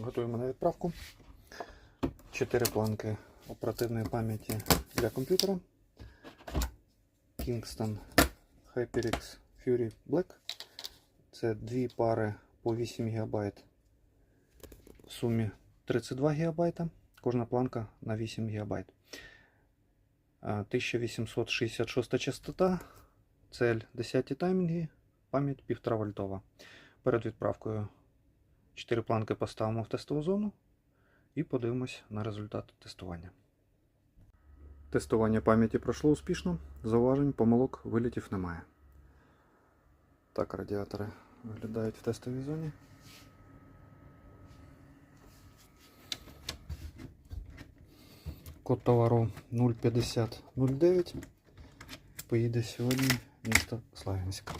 Готуємо на відправку. Чотири планки оперативної пам'яті для комп'ютера. Kingston HyperX Fury Black. Це дві пари по 8 ГБ. В сумі 32 ГБ. Кожна планка на 8 ГБ. 1866 частота. Цель 10 таймінги. Пам'ять 1,5 вольтова. Перед відправкою 4 планки поставимо в тестову зону і подивимось на результат тестування. Тестування пам'яті пройшло успішно. Зауважень, помилок, вилітів немає. Так радіатори виглядають в тестовій зоні. Код товару 05009. Поїде сьогодні місто Славянськ.